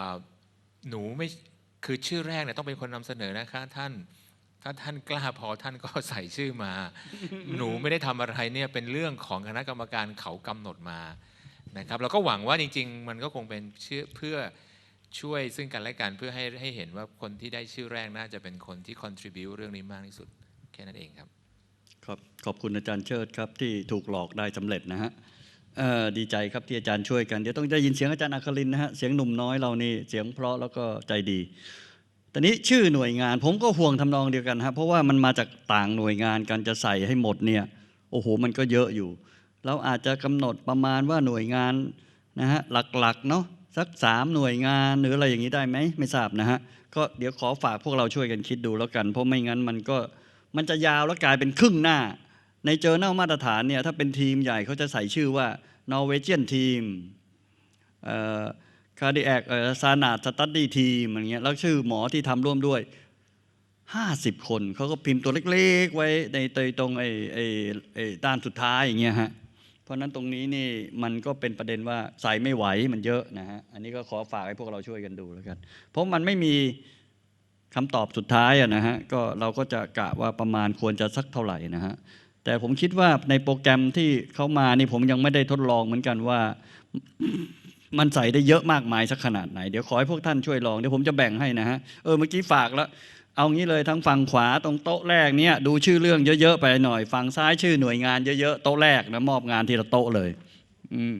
อ่าหนูไม่คือชื่อแรกเนี่ยต้องเป็นคนนำเสนอนะคะท่านถ้าท่านกล้าพอท่านก็ใส่ชื่อมา หนูไม่ได้ทำอะไรเนี่ยเป็นเรื่องของคณะกรรมการเขากำหนดมานะครับเราก็หวังว่าจริง ๆ มันก็คงเป็นชื่อเพื่อช่วยซึ่งกันและกันเพื่อให้ให้เห็นว่าคนที่ได้ชื่อแรกน่าจะเป็นคนที่ contribu เรื่องนี้มากที่สุด แค่นั้นเองครับ ครับขอบคุณอาจารย์เชิดครับที่ถูกหลอกได้สำเร็จนะฮะเอ่อ ดีใจครับที่อาจารย์ช่วยกัน เดี๋ยวต้องได้ยินเสียงอาจารย์อัครินนะฮะเสียงหนุ่มน้อยเรานี่เสียงเพราะแล้วก็ใจดีต่นี้ชื่อหน่วยงาน ผมก็ห่วงทำนองเดียวกันฮะเพราะว่ามันมาจากต่างหน่วยงานการจะใส่ให้หมดเนี่ยโอ้โหมันก็เยอะอยู่ เราอาจจะกำหนดประมาณว่าหน่วยงานนะฮะหลักๆเนาะสักสามหน่วยงานหรืออะไรอย่างนี้ได้ไหมไม่ทราบนะฮะก็เดี๋ยวขอฝากพวกเราช่วยกันคิดดูแล้วกัน เพราะไม่งั้นมันก็มันจะยาวแล้วกลายเป็นครึ่งหน้า ในเจอแนลมาตรฐานเนี่ยถ้าเป็นทีมใหญ่เขาจะใส่ชื่อว่า Norwegian Team คาร์ดิแอคซานาสตัดดี้ทีมอะไรเงี้ยแล้วชื่อหมอที่ทำร่วมด้วย 50 คนเขาก็พิมพ์ตัวเล็กๆ ไว้ในตยตรงไอ้ไอ้ไอ้ด้านสุดท้ายอย่างเงี้ยฮะเพราะนั้นตรงนี้นี่มันก็เป็นประเด็นว่าใส่ไม่ไหวมันเยอะนะฮะอันนี้ก็ขอฝากให้พวกเราช่วยกันดูแล้วกัน เพราะมันไม่มีคำตอบสุดท้ายอะนะฮะก็เราก็จะกะว่าประมาณควรจะสักเท่าไหร่นะฮะ แต่ผมคิดว่าในโปรแกรมที่เขามานี่ผมยังไม่ได้ทดลองเหมือนกันว่า มันใส่ได้เยอะมากมายสักขนาดไหน เดี๋ยวขอให้พวกท่านช่วยลองเดี๋ยวผมจะแบ่งให้นะฮะเออเมื่อกี้ฝากแล้วเอางี้เลยทั้งฝั่งขวาตรงโต๊ะแรกเนี่ยดูชื่อเรื่องเยอะๆไปหน่อยฝั่งซ้ายชื่อหน่วยงานเยอะๆโต๊ะแรกนะมอบงานทีละโต๊ะเลย อืม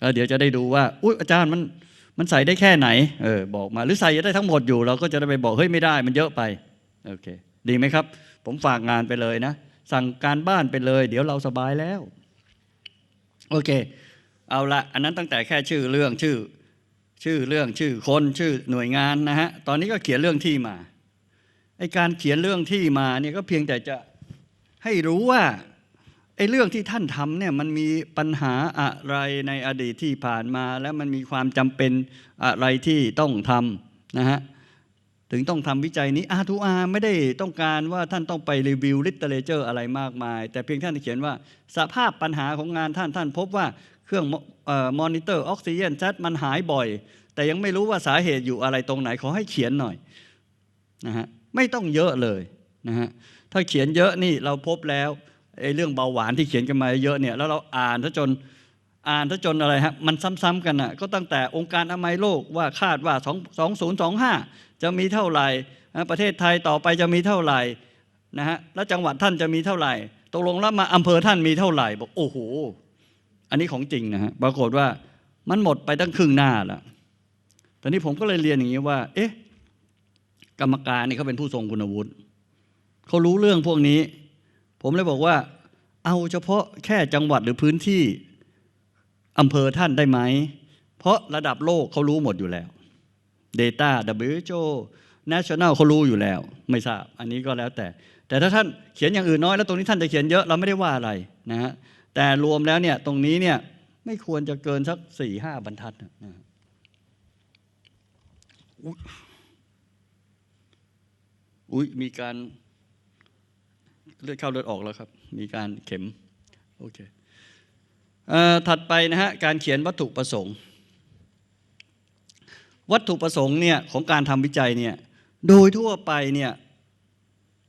แล้วเดี๋ยวจะได้ดูว่าอุ้ยอาจารย์มันมันใส่ได้แค่ไหนเออบอกมาหรือใส่ได้ทั้งหมดอยู่เราก็จะได้ไปบอกเฮ้ยไม่ได้มันเยอะไปโอเค ดีไหมครับ ผมฝากงานไปเลยนะ สั่งการบ้านไปเลย เดี๋ยวเราสบายแล้ว โอเค เอาละอันนั้นตั้งแต่แค่ชื่อเรื่องชื่อ ชื่อเรื่องชื่อคนชื่อหน่วยงานนะฮะตอนนี้ก็เขียนเรื่องที่มาไอการเขียนเรื่องที่มาเนี่ยก็เพียงแต่จะให้รู้ว่าไอเรื่องที่ท่านทำเนี่ยมันมีปัญหาอะไรในอดีตที่ผ่านมา และมันมีความจำเป็นอะไรที่ต้องทำนะฮะ ถึงต้องทำวิจัยนี้ R2R ไม่ได้ต้องการว่าท่านต้องไปรีวิวลิตเ r เจอร์อะไรมากมาย แต่เพียงท่านเขียนว่าสภาพปัญหาของงานท่านท่านพบว่าเครื่องมอนิเตอร์ออกซิเจนชัดมันหายบ่อย แต่ยังไม่รู้ว่าสาเหตุอยู่อะไรตรงไหนขอให้เขียนหน่อยนะฮะไม่ต้องเยอะเลยนะฮะถ้าเขียนเยอะนี่เราพบแล้วไอ้เรื่องเบาหวานที่เขียนกันมาเยอะเนี่ยแล้วเราอ่านถ้าจนอ่านถ้าจนอะไรฮะมันซ้ำๆกันอะก็ตั้งแต่องค์การอนามัยโลกว่าคาดว่า 2 2025 จะมีเท่าไหร่ ประเทศไทยต่อไปจะมีเท่าไหร่นะฮะแล้วจังหวัดท่านจะมีเท่าไหร่ ตกลงแล้วมาอำเภอท่านมีเท่าไหร่บอกโอ้โหอันนี้ของจริงนะฮะปรากฏว่ามันหมดไปตั้งครึ่งหน้าแล้วตอนนี้ผมก็เลยเรียนอย่างนี้ว่า เอ๊ะ กรรมการนี่เขาเป็นผู้ทรงคุณวุฒิเขารู้เรื่องพวกนี้ ผมเลยบอกว่า เอาเฉพาะแค่จังหวัดหรือพื้นที่อำเภอท่านได้ไหม เพราะระดับโลกเขารู้หมดอยู่แล้ว Data WHO National เขารู้อยู่แล้ว ไม่ทราบอันนี้ก็แล้วแต่ แต่ถ้าท่านเขียนอย่างอื่นน้อยแล้วตรงนี้ท่านจะเขียนเยอะเราไม่ได้ว่าอะไรนะฮะแต่รวมแล้วเนี่ยตรงนี้เนี่ยไม่ควรจะเกินสักสี่ห้าบรรทัดนะอุ๊ยอุ้ยมีการเลือดเข้าเลือดออกแล้วครับ มีการเข็ม โอเคเอ่อถัดไปนะฮะ การเขียนวัตถุประสงค์ วัตถุประสงค์เนี่ยของการทำวิจัยเนี่ยโดยทั่วไปเนี่ย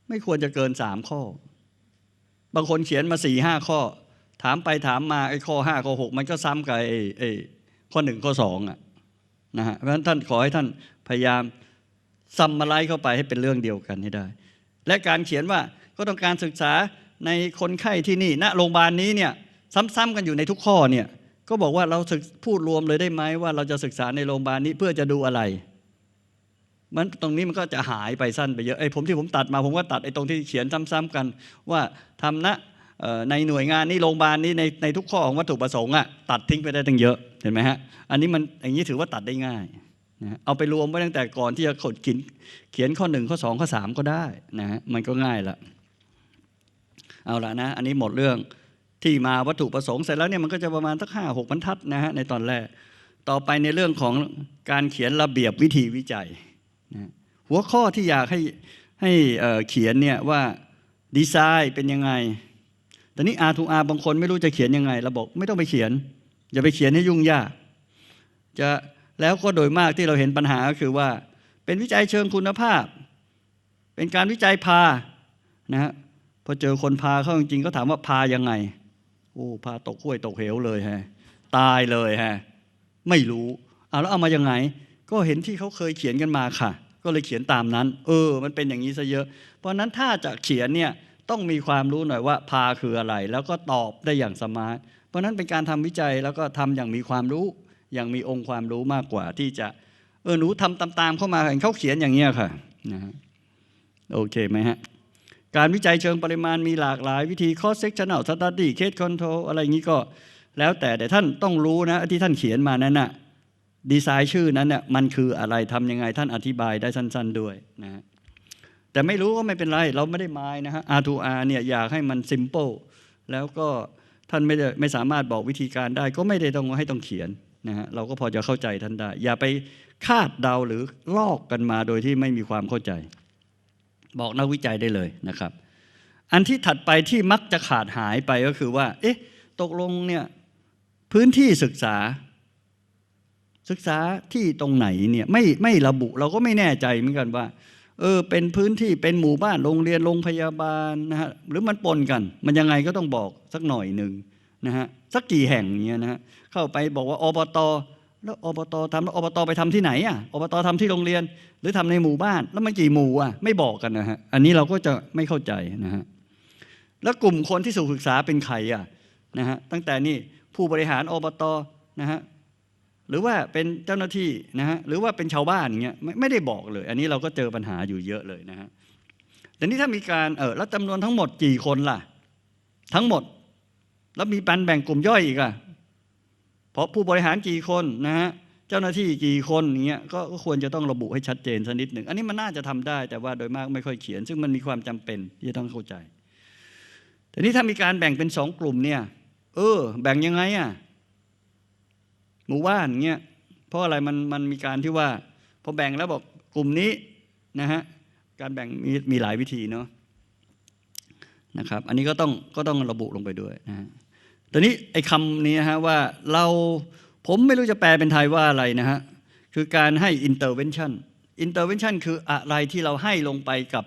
ไม่ควรจะเกินสามข้อ บางคนเขียนมาสี่ห้าข้อ ถามไปถามมาไอ้ข้อห้าข้อหกมันก็ซ้ำกับไอ้ไอ้ข้อหนึ่งข้อสองอะนะฮะเพราะฉะนั้นท่านขอให้ท่านพยายามซัมมาไลเข้าไปให้เป็นเรื่องเดียวกันให้ได้ และการเขียนว่าก็ต้องการศึกษาในคนไข้ที่นี่ณโรงพยาบาลนี้เนี่ยซ้ำๆกันอยู่ในทุกข้อเนี่ย ก็บอกว่าเราพูดรวมเลยได้ไหมว่าเราจะศึกษาในโรงพยาบาลนี้เพื่อจะดูอะไร มันตรงนี้มันก็จะหายไปสั้นไปเยอะไอ้ผมที่ผมตัดมาผมก็ตัดไอ้ตรงที่เขียนซ้ำๆกัน ว่าทำนะในหน่วยงานนี้โรงพยาบาลนี้ในในทุกข้อของวัตถุประสงค์อะตัดทิ้งไปได้ตั้งเยอะเห็นไหมฮะอันนี้มันอย่างนี้ถือว่าตัดได้ง่ายนะเอาไปรวมไว้ตั้งแต่ก่อนที่จะขดเขียนเขียนข้อหนึ่งข้อสองข้อสามก็ได้นะฮะมันก็ง่ายละเอาละนะ อันนี้หมดเรื่อง ที่มาวัตถุประสงค์เสร็จแล้วเนี่ยมันก็จะประมาณสักห้าหกบรรทัดนะฮะในตอนแรก ต่อไปในเรื่องของการเขียนระเบียบวิธีวิจัยนะหัวข้อที่อยากให้ให้เขียนเนี่ยว่าดีไซน์เป็นยังไงแต่นี้ R2R บางคนไม่รู้จะเขียนยังไงเราบอกไม่ต้องไปเขียน อย่าไปเขียนให้ยุ่งยาก จะแล้วก็โดยมากที่เราเห็นปัญหาก็คือว่า เป็นวิจัยเชิงคุณภาพ เป็นการวิจัยพานะฮะพอเจอคนพาเข้าจริงๆก็ถามว่าพายังไง อ้พาตกห้วยตกเหวเลยฮะตายเลยฮะไม่รู้เอาแล้วเอามายังไง ก็เห็นที่เขาเคยเขียนกันมาค่ะ ก็เลยเขียนตามนั้น เออ มันเป็นอย่างนี้ซะเยอะ เพราะนั้นถ้าจะเขียนเนี่ยต้องมีความรู้หน่อยว่าพาคืออะไร แล้วก็ตอบได้อย่างสมาร์ทเพราะนั้นเป็นการทำวิจัยแล้วก็ทำอย่างมีความรู้ อย่างมีองค์ความรู้มากกว่าที่จะ เออหนูทำตามๆเข้ามาเห็นเขาเขียนอย่างเงี้ยค่ะนะฮะโอเคไหมฮะ การวิจัยเชิงปริมาณมีหลากหลายวิธี cost sectional study case control อะไรอย่างนี้ก็ แล้วแต่แต่ท่านต้องรู้นะที่ท่านเขียนมานั้นน่ะดีไซน์ชื่อนั้นน่ะมันคืออะไรทำยังไงท่านอธิบายได้สั้น ๆด้วยนะฮะแต่ไม่รู้ก็ไม่เป็นไร เราไม่ได้มายนะฮะ R2R เนี่ยอยากให้มัน simple แล้วก็ท่านไม่ได้ไม่สามารถบอกวิธีการได้ ก็ไม่ได้ต้องให้ต้องเขียนนะฮะเราก็พอจะเข้าใจท่านได้ อย่าไปคาดเดาหรือลอกกันมาโดยที่ไม่มีความเข้าใจ บอกนักวิจัยได้เลยนะครับ อันที่ถัดไปที่มักจะขาดหายไปก็คือว่า เอ๊ะ ตกลงเนี่ยพื้นที่ศึกษา ศึกษาที่ตรงไหนเนี่ยไม่ไม่ระบุเราก็ไม่แน่ใจเหมือนกันว่า เออเป็นพื้นที่เป็นหมู่บ้านโรงเรียนโรงพยาบาลนะฮะหรือมันปนกัน มันยังไงก็ต้องบอกสักหน่อยหนึ่งนะฮะสักกี่แห่งเงี้ยนะฮะเข้าไปบอกว่าอบต แล้วอบตทำแล้วอบตไปทำที่ไหนอะอบตทำที่โรงเรียน หรือทำในหมู่บ้าน แล้วมันกี่หมู่อะไม่บอกกันนะฮะอันนี้เราก็จะไม่เข้าใจนะฮะแล้วกลุ่มคนที่สู่ศึกษาเป็นใครอะนะฮะตั้งแต่นี่ผู้บริหารอบตนะฮะหรือว่าเป็นเจ้าหน้าที่นะฮะหรือว่าเป็นชาวบ้านอย่างเงี้ยไม่ไม่ได้บอกเลย อันนี้เราก็เจอปัญหาอยู่เยอะเลยนะฮะแต่นี่ถ้ามีการเออแล้วจำนวนทั้งหมดกี่คนล่ะ ทั้งหมด แล้วมีปันแบ่งกลุ่มย่อยอีกอะ ราะผู้บริหารกี่คนนะฮะเจ้าหน้าที่กี่คนอย่างเงี้ยก็ควรจะต้องระบุให้ชัดเจนสักนิดหนึ่งอันนี้มันน่าจะทำได้แต่ว่าโดยมากไม่ค่อยเขียน ซึ่งมันมีความจำเป็นที่จะต้องเข้าใจแต่นี้ถ้ามีการแบ่งเป็นสองกลุ่มเนี่ย เออ แบ่งยังไงอะหมู่บ้านเงี้ยเพราะอะไรมันมันมีการที่ว่าพอแบ่งแล้วบอกกลุ่มนี้นะฮะการแบ่งมีมีหลายวิธีเนาะนะครับ อันนี้ก็ต้องก็ต้องระบุลงไปด้วยนะฮะ ตอนนี้ไอ้คำนี้นะฮะว่าเราผมไม่รู้จะแปลเป็นไทยว่าอะไรนะฮะคือการให้ intervention intervention คืออะไรที่เราให้ลงไปกับ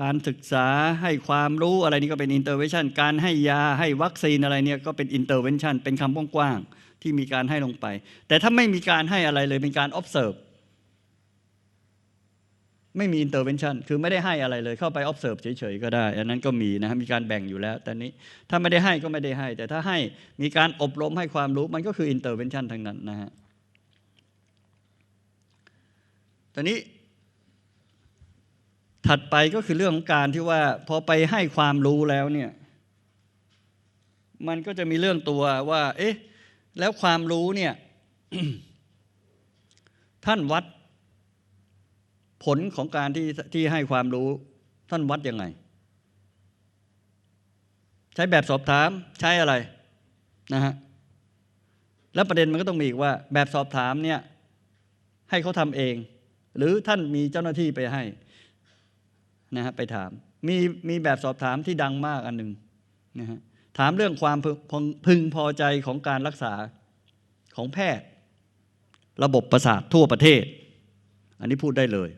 การศึกษาให้ความรู้อะไรนี่ก็เป็น intervention การให้ยาให้วัคซีนอะไรเนี่ยก็เป็น intervention เป็นคำกว้างๆที่มีการให้ลงไป แต่ถ้าไม่มีการให้อะไรเลยเป็นการ observe ไม่มี intervention คือไม่ได้ให้อะไรเลยเข้าไป observe เฉยๆก็ได้ อันนั้นก็มีนะมีการแบ่งอยู่แล้วแต่นี้ถ้าไม่ได้ให้ก็ไม่ได้ให้ แต่ถ้าให้มีการอบรมให้ความรู้มันก็คือ intervention ทั้งนั้นนะฮะตอนนี้ถัดไปก็คือเรื่องของการที่ว่าพอไปให้ความรู้แล้วเนี่ยมันก็จะมีเรื่องตัวว่า เอ๊ะ แล้วความรู้เนี่ย ท่านวัด ผลของการที่ที่ให้ความรู้ท่านวัดยังไง ใช้แบบสอบถามใช้อะไรนะฮะแล้วประเด็นมันก็ต้องมีอีกว่า แบบสอบถามเนี่ยให้เขาทำเอง หรือท่านมีเจ้าหน้าที่ไปให้นะฮะไปถาม มีมีแบบสอบถามที่ดังมากอันหนึ่งนะฮะถามเรื่องความพึงพึงพึงพอใจของการรักษาของแพทย์ ระบบประสาททั่วประเทศ อันนี้พูดได้เลย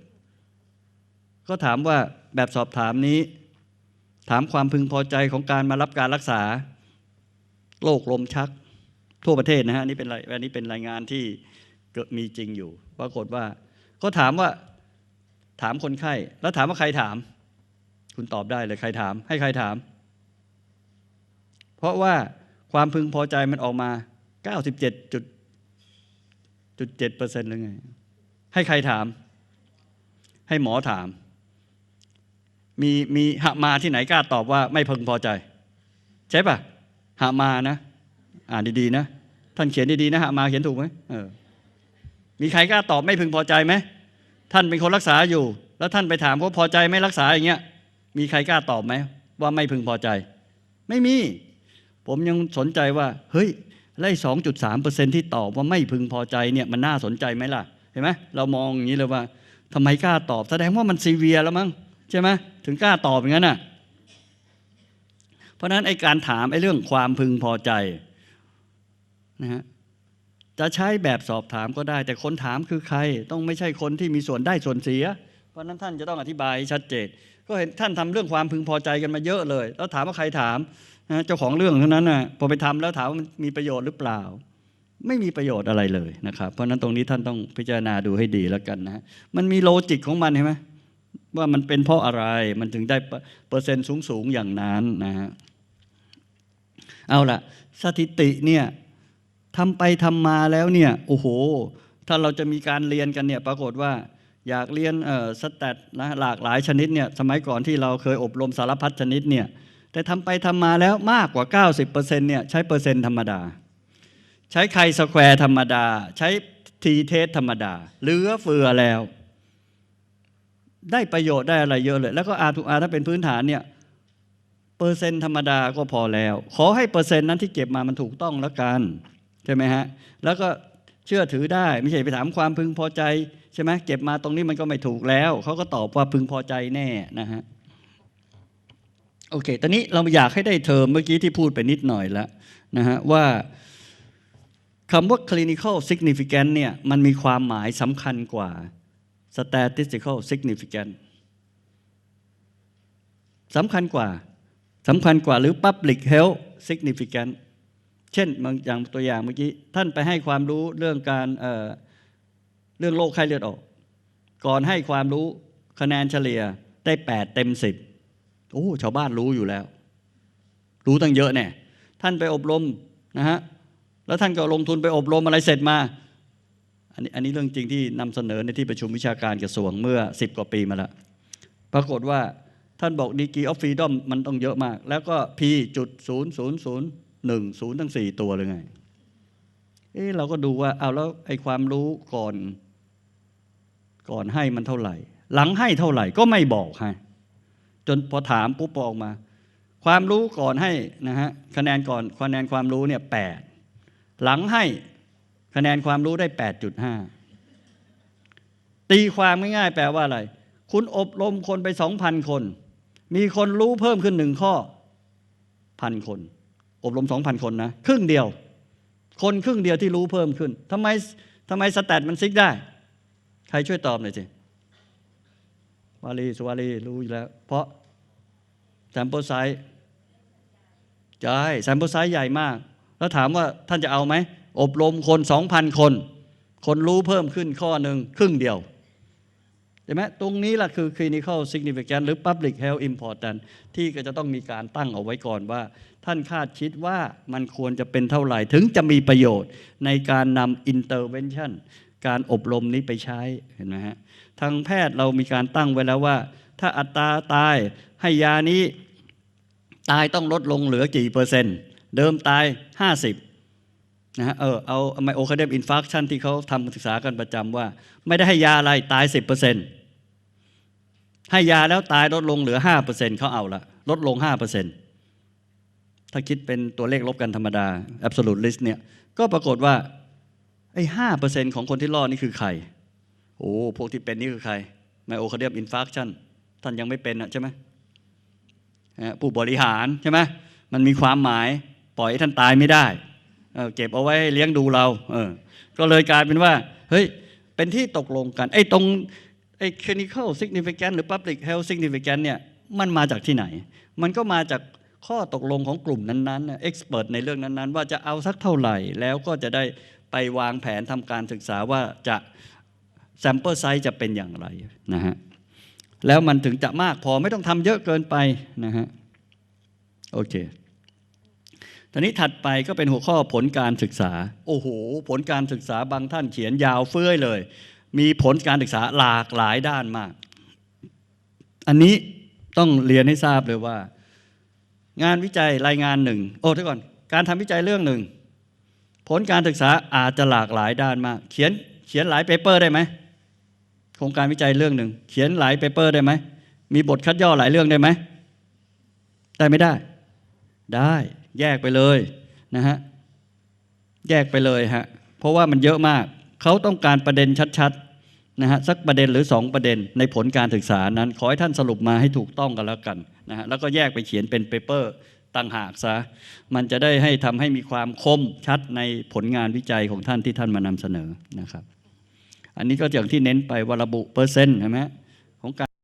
ก็ถามว่าแบบสอบถามนี้ ถามความพึงพอใจของการมารับการรักษาโรคลมชัก ทั่วประเทศนะฮะนี่เป็นรายอันนี้เป็นรายงานที่เกิดมีจริงอยู่ปรากฏว่า ก็ถามว่าถามคนไข้ แล้วถามว่าใครถาม คุณตอบได้เลยใครถาม ให้ใครถาม เพราะว่าความพึงพอใจมันออกมา 97จุดจุดเจ็ดเปอร์เซ็นต์หรือไง ให้ใครถาม ให้หมอถาม มีมีหามาที่ไหนกล้าตอบว่าไม่พึงพอใจ ใช่ปะหามานะ อ่านดีๆนะท่านเขียนดีๆนะหามาเขียนถูกไหมเออมีใครกล้าตอบไม่พึงพอใจไหมท่านเป็นคนรักษาอยู่ แล้วท่านไปถามเขาพอใจไหม่รักษาอย่างเงี้ย มีใครกล้าตอบไหมว่าไม่พึงพอใจ ไม่มี ผมยังสนใจว่า เฮ้ยไล่สองจุดสามเปอร์เซ็นที่ตอบว่าไม่พึงพอใจเนี่ยมันน่าสนใจไหมล่ะ เห็นไหมเรามองอย่างนี้เลยว่าทำไมกล้าตอบ แสดงว่ามันซีเวียแล้วมั้ง ใช่ไหมถึงกล้าตอบอย่างนั้นน่ะเพราะนั้นไอ้การถามไอ้เรื่องความพึงพอใจนะฮะจะใช้แบบสอบถามก็ได้ แต่คนถามคือใคร ต้องไม่ใช่คนที่มีส่วนได้ส่วนเสีย เพราะนั้นท่านจะต้องอธิบายชัดเจน ก็เห็นท่านทำเรื่องความพึงพอใจกันมาเยอะเลย แล้วถามว่าใครถามนะเจ้าของเรื่องเท่านั้นนะพอไปทำแล้วถามว่ามันมีประโยชน์หรือเปล่า ไม่มีประโยชน์อะไรเลยนะครับ เพราะนั้นตรงนี้ท่านต้องพิจารณาดูให้ดีแล้วกันนะฮะมันมีโลจิกของมันเห็นไหม ว่ามันเป็นเพราะอะไรมันถึงได้เปอร์เซ็นต์สูงๆอย่างนั้นนะฮะเอาละสถิติเนี่ยทำไปทำมาแล้วเนี่ยโอ้โห ถ้าเราจะมีการเรียนกันเนี่ยปรากฏว่าอยากเรียนเอ่อสแตทนะหลากหลายชนิดเนี่ยสมัยก่อนที่เราเคยอบรมสารพัดชนิดเนี่ยแต่ทำไปทำมาแล้วมากกว่า 90%เนี่ยใช้เปอร์เซ็นต์ธรรมดา ใช้ไคสแควร์ธรรมดา ใช้ทีเทสธรรมดาเหลือเฟือแล้ว ได้ประโยชน์ได้อะไรเยอะเลย แล้วก็อาทูอาถ้าเป็นพื้นฐานเนี่ยเปอร์เซ็นต์ธรรมดาก็พอแล้ว ขอให้เปอร์เซ็นต์นั้นที่เก็บมามันถูกต้องแล้วกันใช่ไหมฮะแล้วก็เชื่อถือได้ไม่ใช่ไปถามความพึงพอใจใช่ไหมเก็บมาตรงนี้มันก็ไม่ถูกแล้วเขาก็ตอบว่าพึงพอใจแน่นะฮะโอเค ตอนนี้เราอยากให้ได้เทอมเมื่อกี้ที่พูดไปนิดหน่อยแล้วนะฮะว่าคำว่า clinical significance เนี่ยมันมีความหมายสำคัญกว่า statistical significance สำคัญกว่าสำคัญกว่าหรือ public health significance เช่นบางอย่างตัวอย่างเมื่อกี้ท่านไปให้ความรู้เรื่องการเเรื่องโรคไข้เลือดออก ก่อนให้ความรู้คะแนนเฉลี่ยได้ 8 เต็ม 10 โอ้ชาวบ้านรู้อยู่แล้ว รู้ตั้งเยอะแน่ท่านไปอบรมนะฮะแล้วท่านก็ลงทุนไปอบรมอะไรเสร็จมา อันนี้อันนี้เรื่องจริงที่นำเสนอในที่ประชุมวิชาการกระทรวงเมื่อ 10 กว่าปีมาแล้ว ปรากฏว่าท่านบอกดีกีออฟฟรีดอมมันต้องเยอะมาก แล้วก็ P จุดศูนย์ศูนย์ศูนย์หนึ่งศูนย์ทั้งสี่ตัวเลยไง เอ๊เราก็ดูว่าเอาแล้วไอ้ความรู้ก่อน ก่อนให้มันเท่าไหร่ หลังให้เท่าไหร่ก็ไม่บอกให้จนพอถามปุ๊บบอกมา ความรู้ก่อนให้นะฮะคะแนนก่อนคะแนนความรู้เนี่ยแปดหลังให้ คะแนนความรู้ได้แปดจุดห้าตีความง่ายๆแปลว่าอะไร คุณอบรมคนไปสองพันคน มีคนรู้เพิ่มขึ้นหนึ่งข้อพันคน อบรมสองพันคนนะครึ่งเดียว คนครึ่งเดียวที่รู้เพิ่มขึ้นทำไมทำไมสแตทมันซิกได้ ใครช่วยตอบหน่อยสิวาลีสุวาลีรู้อยู่แล้ว เพราะแซมเปิลไซส์ใช่แซมเปิลไซส์ใหญ่มาก แล้วถามว่าท่านจะเอาไหม อบรมคนสองพันคน คนรู้เพิ่มขึ้นข้อหนึ่งครึ่งเดียวใช่ไหมตรงนี้แหละคือ clinical significance หรือ public health important ที่ก็จะต้องมีการตั้งเอาไว้ก่อนว่า ท่านคาดคิดว่ามันควรจะเป็นเท่าไหร่ ถึงจะมีประโยชน์ในการนำ intervention การอบรมนี้ไปใช้เห็นไหมฮะทางแพทย์เรามีการตั้งไว้แล้วว่า ถ้าอัตราตายให้ยานี้ตายต้องลดลงเหลือกี่เปอร์เซ็นต์ เดิมตาย 50 นะฮะเออเอาไมโอคาเดมอินฟ c ชันที่เขาทำศึกษากันประจำว่า ไม่ได้ให้ยาอะไรตาย 10%ให้ยาแล้วตายลดลงเหลือ 5%เขาเอาละลดลง 5%ถ้าคิดเป็นตัวเลขลบกันธรรมดา absolute list เนี่ยก็ปรากฏว่าไอ้ห้าเปอร์เซ็นของคนที่รอดนี่คือใคร โอ้ พวกที่เป็นนี่คือใคร ไมโอคาเดียมอินฟ c ชันท่านยังไม่เป็นนะใช่ไหมผู้บริหารใช่ไหมมันมีความหมายปล่อยให้ท่านตายไม่ได้ เก็บเอาไว้เลี้ยงดูเราเออก็เลยกลายเป็นว่า เฮ้ย เป็นที่ตกลงกัน ไอ้ตรงไอ้ clinical significance หรือ public health significance เนี่ยมันมาจากที่ไหน มันก็มาจากข้อตกลงของกลุ่มนั้นๆ expert ในเรื่องนั้นๆ ว่าจะเอาสักเท่าไหร่ แล้วก็จะได้ไปวางแผนทำการศึกษาว่าจะ sample size จะเป็นอย่างไรนะฮะ แล้วมันถึงจะมากพอไม่ต้องทำเยอะเกินไปนะฮะ โอเค ตอนนี้ถัดไปก็เป็นหัวข้อผลการศึกษา โอ้โห ผลการศึกษาบางท่านเขียนยาวเฟื้อยเลย มีผลการศึกษาหลากหลายด้านมาก อันนี้ต้องเรียนให้ทราบเลยว่า งานวิจัยรายงานหนึ่ง โอ้ทุกก่อนการทำวิจัยเรื่องหนึ่ง ผลการศึกษาอาจจะหลากหลายด้านมาก เขียนเขียนหลายเปเปอร์ได้ไหมโครงการวิจัยเรื่องหนึ่ง เขียนหลายเปเปอร์ได้ไหมมีบทคัดย่อหลายเรื่องได้ไหมได้ไม่ได้ ได้ แยกไปเลยนะฮะแยกไปเลยฮะเพราะว่ามันเยอะมาก เขาต้องการประเด็นชัดๆนะฮะสักประเด็นหรือสองประเด็นในผลการศึกษานั้น ขอให้ท่านสรุปมาให้ถูกต้องกันแล้วกันนะฮะแล้วก็แยกไปเขียนเป็นเปเปอร์ต่างหากซะมันจะได้ให้ทำให้มีความคมชัดในผลงานวิจัยของท่านที่ท่านมานำเสนอนะครับ อันนี้ก็อย่างที่เน้นไปว่าระบุเปอร์เซ็นต์ใช่ไหม